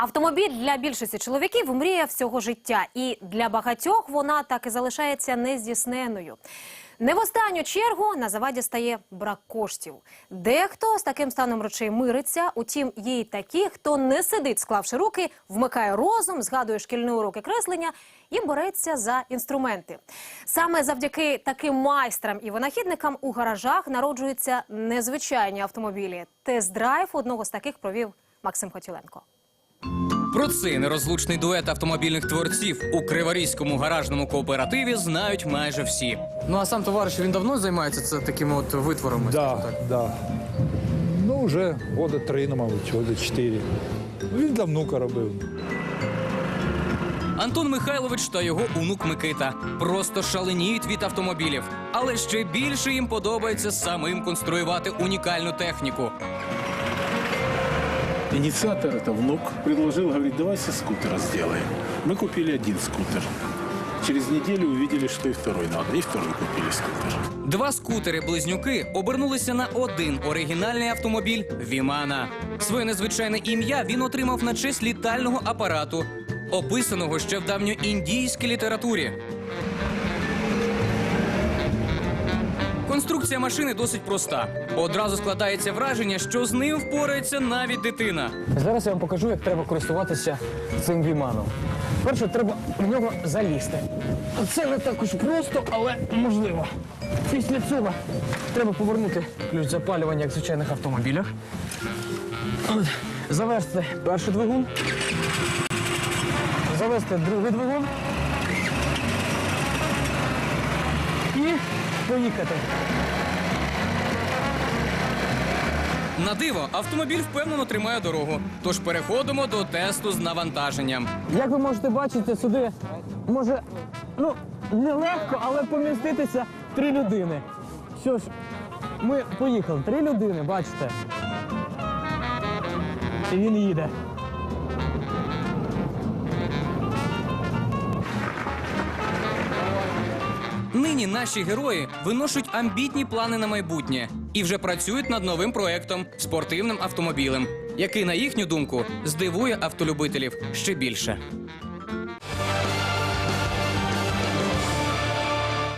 Автомобіль для більшості чоловіків мрія всього життя, і для багатьох вона так і залишається нездійсненною. Не в останню чергу на заваді стає брак коштів. Дехто з таким станом речей мириться. Утім, є й такі, хто не сидить, склавши руки, вмикає розум, згадує шкільні уроки креслення і бореться за інструменти. Саме завдяки таким майстрам і винахідникам у гаражах народжуються незвичайні автомобілі. Тест-драйв одного з таких провів Максим Хотіленко. Про цей нерозлучний дует автомобільних творців у Криворізькому гаражному кооперативі знають майже всі. Ну а сам товариш він давно займається це такими от витворами. Да, так? да. Ну, вже года три, ну, мабуть, года чотири. Ну, Він для внука робив. Антон Михайлович та його онук Микита просто шаленіють від автомобілів, але ще більше їм подобається самим конструювати унікальну техніку. Инициатор, это внук, предложил, говорит, давайте скутера сделаем. Мы купили один скутер. Через неделю увидели, что и второй надо. И второй купили скутер. Два скутери-близнюки обернулися на один оригінальний автомобіль Вімана. Своє незвичайне ім'я він отримав на честь літального апарату, описаного ще в давньоіндійській літературі. Конструкція машини досить проста. Одразу складається враження, що з ним впорається навіть дитина. Зараз я вам покажу, як треба користуватися цим віманом. Перше, треба в нього залізти. Це не також просто, але можливо. Після цього треба повернути ключ запалювання, як в звичайних автомобілях. От, Завести перший двигун. Завести другий двигун. І поїхати. На диво, автомобіль впевнено тримає дорогу. Тож переходимо до тесту з навантаженням. Як ви можете бачити, сюди може ну нелегко, але поміститися три людини. Що ж, ми поїхали. Три людини, бачите. І він їде. Нині наші герої виношують амбітні плани на майбутнє і вже працюють над новим проектом спортивним автомобілем, який, на їхню думку, здивує автолюбителів ще більше.